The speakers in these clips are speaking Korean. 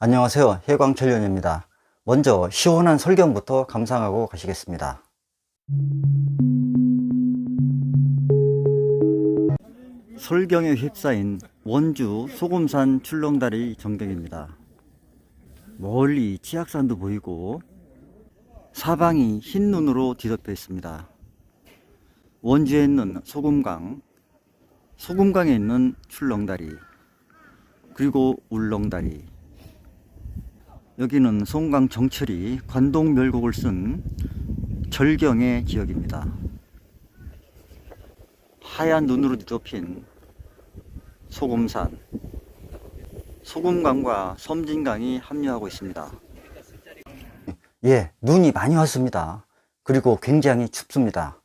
안녕하세요. 해광철련입니다. 먼저 시원한 설경부터 감상하고 가시겠습니다. 설경에 휩싸인 원주 소금산 출렁다리 전경입니다. 멀리 치악산도 보이고 사방이 흰 눈으로 뒤덮여 있습니다. 원주에 있는 소금강, 소금강에 있는 출렁다리, 그리고 울렁다리, 여기는 송강 정철이 관동 멸곡을 쓴 절경의 지역입니다. 하얀 눈으로 뒤덮인 소금산, 소금강과 섬진강이 합류하고 있습니다. 예, 눈이 많이 왔습니다. 그리고 굉장히 춥습니다.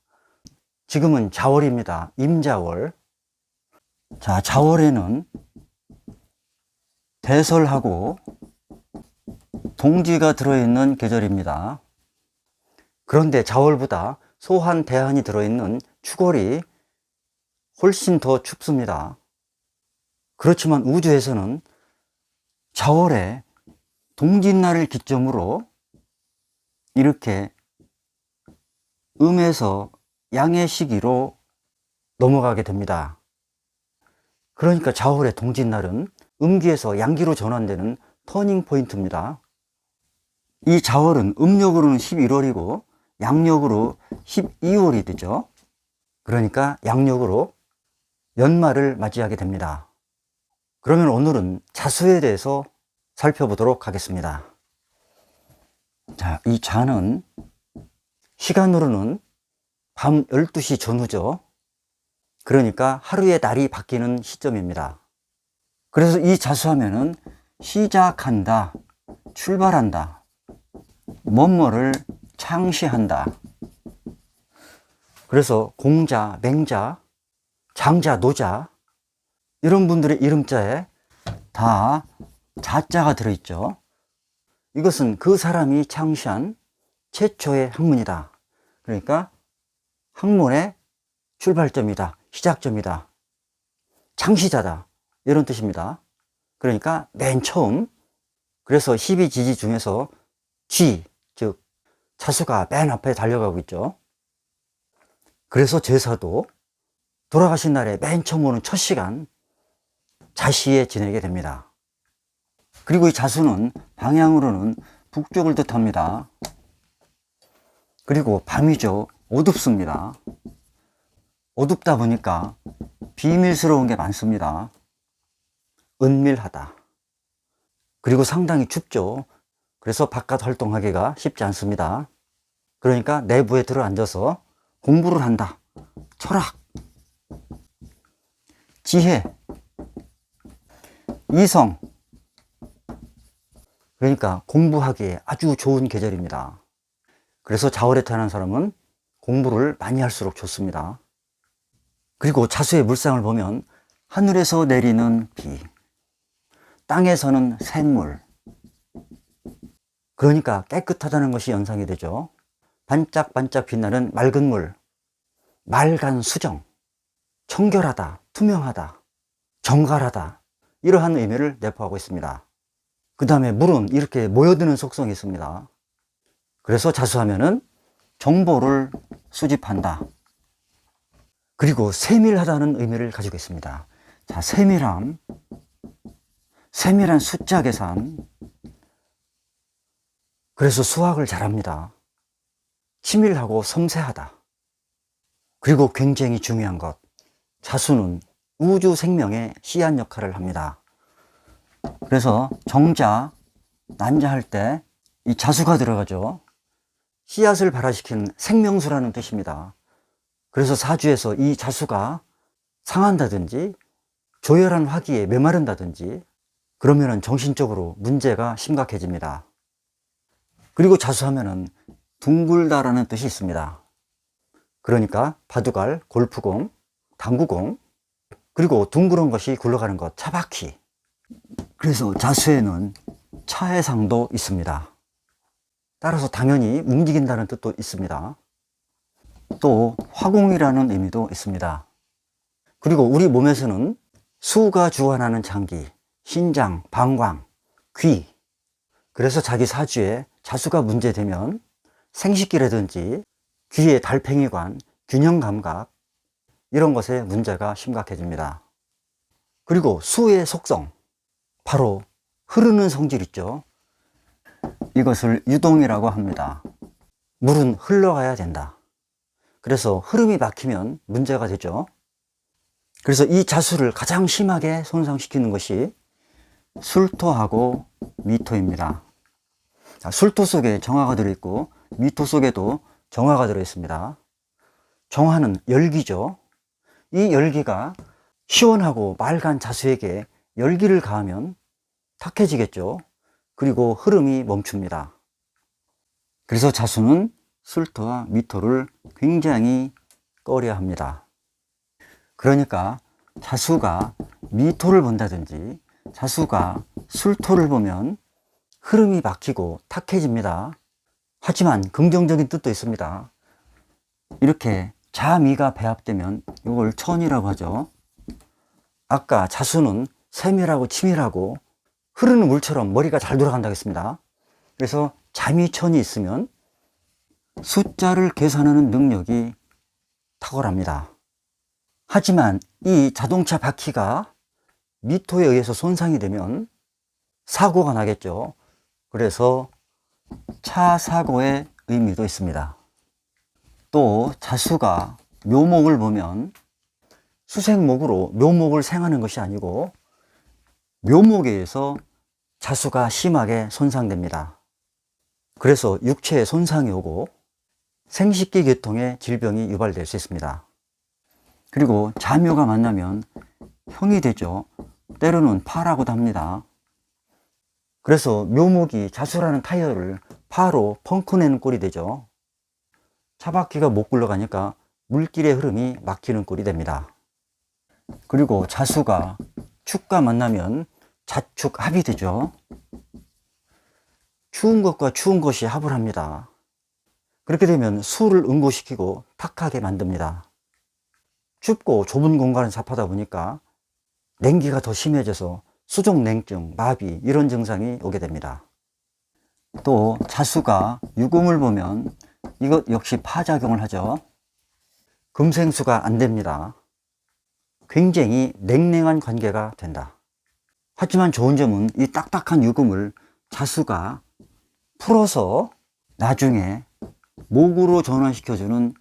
지금은 자월입니다. 임자월. 자, 자월에는 대설하고 동지가 들어있는 계절입니다. 그런데 자월보다 소한 대한이 들어있는 추월이 훨씬 더 춥습니다. 그렇지만 우주에서는 자월에 동짓날을 기점으로 이렇게 음에서 양의 시기로 넘어가게 됩니다. 그러니까 자월의 동짓날은 음기에서 양기로 전환되는 터닝 포인트입니다. 이 자월은 음력으로는 11월이고 양력으로 12월이 되죠. 그러니까 양력으로 연말을 맞이하게 됩니다. 그러면 오늘은 자수에 대해서 살펴보도록 하겠습니다. 자, 이 자는 시간으로는 밤 12시 전후죠. 그러니까 하루의 날이 바뀌는 시점입니다. 그래서 이 자수하면은 시작한다, 출발한다, 뭐뭐를 창시한다. 그래서 공자, 맹자, 장자, 노자 이런 분들의 이름자에 다 자자가 들어있죠. 이것은 그 사람이 창시한 최초의 학문이다. 그러니까 학문의 출발점이다. 시작점이다. 창시자다. 이런 뜻입니다. 그러니까 맨 처음 그래서 12지지 중에서 쥐, 즉 자수가 맨 앞에 달려가고 있죠. 그래서 제사도 돌아가신 날에 맨 처음 오는 첫 시간 자시에 지내게 됩니다. 그리고 이 자수는 방향으로는 북쪽을 뜻합니다. 그리고 밤이죠. 어둡습니다. 어둡다 보니까 비밀스러운 게 많습니다. 은밀하다. 그리고 상당히 춥죠. 그래서 바깥 활동하기가 쉽지 않습니다. 그러니까 내부에 들어 앉아서 공부를 한다. 철학, 지혜, 이성. 그러니까 공부하기에 아주 좋은 계절입니다. 그래서 자월에 태어난 사람은 공부를 많이 할수록 좋습니다. 그리고 자수의 물상을 보면 하늘에서 내리는 비, 땅에서는 샘물. 그러니까 깨끗하다는 것이 연상이 되죠. 반짝반짝 빛나는 맑은 물, 맑은 수정, 청결하다, 투명하다, 정갈하다, 이러한 의미를 내포하고 있습니다. 그 다음에 물은 이렇게 모여드는 속성이 있습니다. 그래서 자수하면은 정보를 수집한다. 그리고 세밀하다는 의미를 가지고 있습니다. 자, 세밀함, 세밀한 숫자 계산. 그래서 수학을 잘합니다. 치밀하고 섬세하다. 그리고 굉장히 중요한 것. 자수는 우주 생명의 씨앗 역할을 합니다. 그래서 정자, 난자 할 때 이 자수가 들어가죠. 씨앗을 발화시키는 생명수라는 뜻입니다. 그래서 사주에서 이 자수가 상한다든지 조열한 화기에 메마른다든지 그러면은 정신적으로 문제가 심각해집니다. 그리고 자수하면은 둥글다라는 뜻이 있습니다. 그러니까 바둑알, 골프공, 당구공, 그리고 둥그런 것이 굴러가는 것, 차바퀴. 그래서 자수에는 차해상도 있습니다. 따라서 당연히 움직인다는 뜻도 있습니다. 또 화공이라는 의미도 있습니다. 그리고 우리 몸에서는 수가 주관하는 장기, 신장, 방광, 귀. 그래서 자기 사주에 자수가 문제되면 생식기라든지 귀의 달팽이관, 균형 감각 이런 것에 문제가 심각해집니다. 그리고 수의 속성, 바로 흐르는 성질 있죠. 이것을 유동이라고 합니다. 물은 흘러가야 된다. 그래서 흐름이 막히면 문제가 되죠. 그래서 이 자수를 가장 심하게 손상시키는 것이 술토하고 미토입니다. 자, 술토 속에 정화가 들어있고 미토 속에도 정화가 들어있습니다. 정화는 열기죠. 이 열기가 시원하고 맑은 자수에게 열기를 가하면 탁해지겠죠. 그리고 흐름이 멈춥니다. 그래서 자수는 술토와 미토를 굉장히 꺼려 합니다. 그러니까 자수가 미토를 본다든지 자수가 술토를 보면 흐름이 막히고 탁해집니다. 하지만 긍정적인 뜻도 있습니다. 이렇게 자미가 배합되면 이걸 천이라고 하죠. 아까 자수는 세밀하고 치밀하고 흐르는 물처럼 머리가 잘 돌아간다고 했습니다. 그래서 자미천이 있으면 숫자를 계산하는 능력이 탁월합니다. 하지만 이 자동차 바퀴가 미토에 의해서 손상이 되면 사고가 나겠죠. 그래서 차 사고의 의미도 있습니다. 또 자수가 묘목을 보면 수생목으로 묘목을 생하는 것이 아니고 묘목에 의해서 자수가 심하게 손상됩니다. 그래서 육체에 손상이 오고 생식기 계통의 질병이 유발될 수 있습니다. 그리고 자묘가 만나면 형이 되죠. 때로는 파라고도 합니다. 그래서 묘목이 자수라는 타이어를 파로 펑크내는 꼴이 되죠. 차바퀴가 못 굴러가니까 물길의 흐름이 막히는 꼴이 됩니다. 그리고 자수가 축과 만나면 자축 합이 되죠. 추운 것과 추운 것이 합을 합니다. 그렇게 되면 수를 응고시키고 탁하게 만듭니다. 춥고 좁은 공간을 잡하다 보니까 냉기가 더 심해져서 수족냉증, 마비 이런 증상이 오게 됩니다. 또 자수가 유금을 보면 이것 역시 파작용을 하죠. 금생수가 안 됩니다. 굉장히 냉랭한 관계가 된다. 하지만 좋은 점은 이 딱딱한 유금을 자수가 풀어서 나중에 목으로 전환시켜주는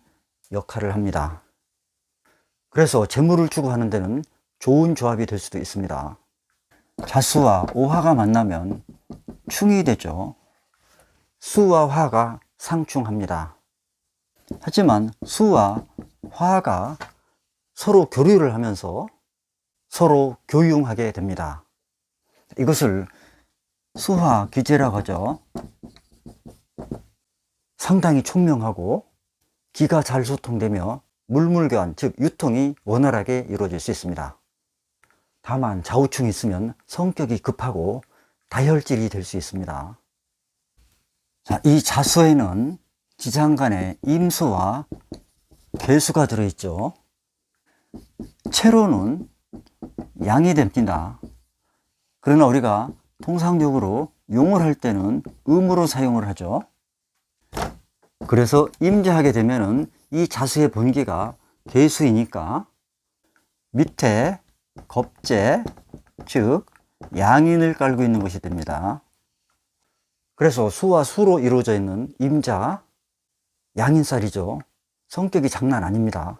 역할을 합니다. 그래서 재물을 추구하는 데는 좋은 조합이 될 수도 있습니다. 자수와 오화가 만나면 충이 되죠. 수와 화가 상충합니다. 하지만 수와 화가 서로 교류를 하면서 서로 교융하게 됩니다. 이것을 수화 기제라고 하죠. 상당히 총명하고 기가 잘 소통되며 물물교환, 즉 유통이 원활하게 이루어질 수 있습니다. 다만 좌우충이 있으면 성격이 급하고 다혈질이 될 수 있습니다. 자, 이 자수에는 지장간에 임수와 개수가 들어있죠. 채로는 양이 됩니다. 그러나 우리가 통상적으로 용을 할 때는 음으로 사용을 하죠. 그래서 임자하게 되면은 이 자수의 본기가 개수이니까 밑에 겁재, 즉 양인을 깔고 있는 것이 됩니다. 그래서 수와 수로 이루어져 있는 임자, 양인살이죠. 성격이 장난 아닙니다.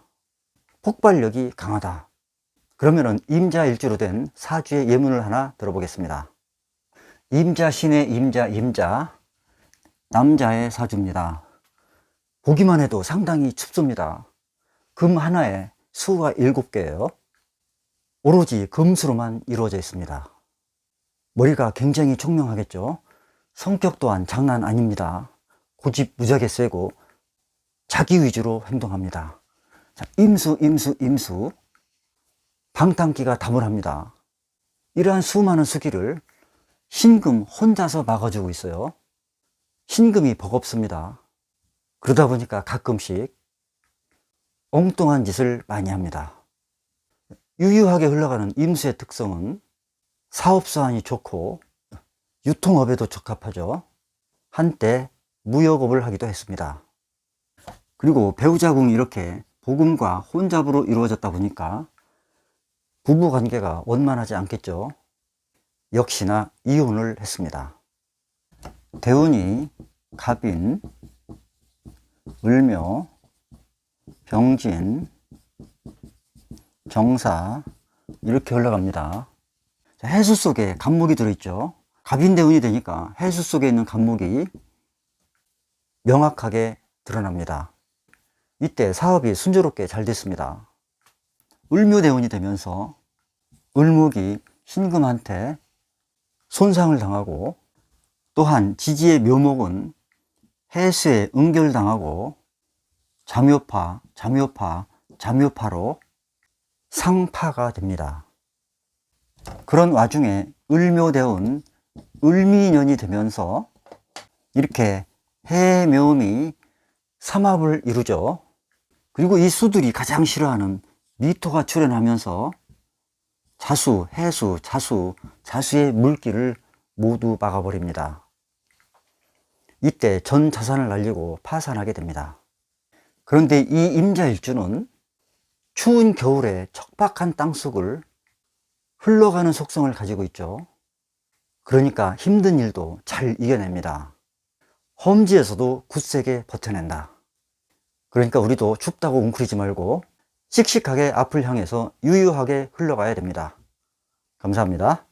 폭발력이 강하다. 그러면은 임자일주로 된 사주의 예문을 하나 들어보겠습니다. 임자신의 임자, 임자, 남자의 사주입니다. 보기만 해도 상당히 춥습니다. 금 하나에 수가 일곱 개예요. 오로지 금수로만 이루어져 있습니다. 머리가 굉장히 총명하겠죠. 성격 또한 장난 아닙니다. 고집 무지하게 세고 자기 위주로 행동합니다. 자, 임수, 임수, 임수. 방탕기가 다물합니다. 이러한 수많은 수기를 신금 혼자서 막아주고 있어요. 신금이 버겁습니다. 그러다 보니까 가끔씩 엉뚱한 짓을 많이 합니다. 유유하게 흘러가는 임수의 특성은 사업수완이 좋고 유통업에도 적합하죠. 한때 무역업을 하기도 했습니다. 그리고 배우자궁이 이렇게 복음과 혼잡으로 이루어졌다 보니까 부부 관계가 원만하지 않겠죠. 역시나 이혼을 했습니다. 대운이 갑인, 을묘, 병진, 정사 이렇게 흘러갑니다. 자, 해수 속에 간목이 들어있죠. 갑인 대운이 되니까 해수 속에 있는 간목이 명확하게 드러납니다. 이때 사업이 순조롭게 잘 됐습니다. 을묘대운이 되면서 을목이 신금한테 손상을 당하고 또한 지지의 묘목은 해수에 응결당하고 잠묘파, 잠묘파, 잠묘파로 상파가 됩니다. 그런 와중에 을묘대운 을미년이 되면서 이렇게 해묘미 삼합을 이루죠. 그리고 이 수들이 가장 싫어하는 미토가 출현하면서 자수, 해수, 자수, 자수의 물기를 모두 막아버립니다. 이때 전 자산을 날리고 파산하게 됩니다. 그런데 이 임자일주는 추운 겨울에 척박한 땅속을 흘러가는 속성을 가지고 있죠. 그러니까 힘든 일도 잘 이겨냅니다. 험지에서도 굳세게 버텨낸다. 그러니까 우리도 춥다고 웅크리지 말고 씩씩하게 앞을 향해서 유유하게 흘러가야 됩니다. 감사합니다.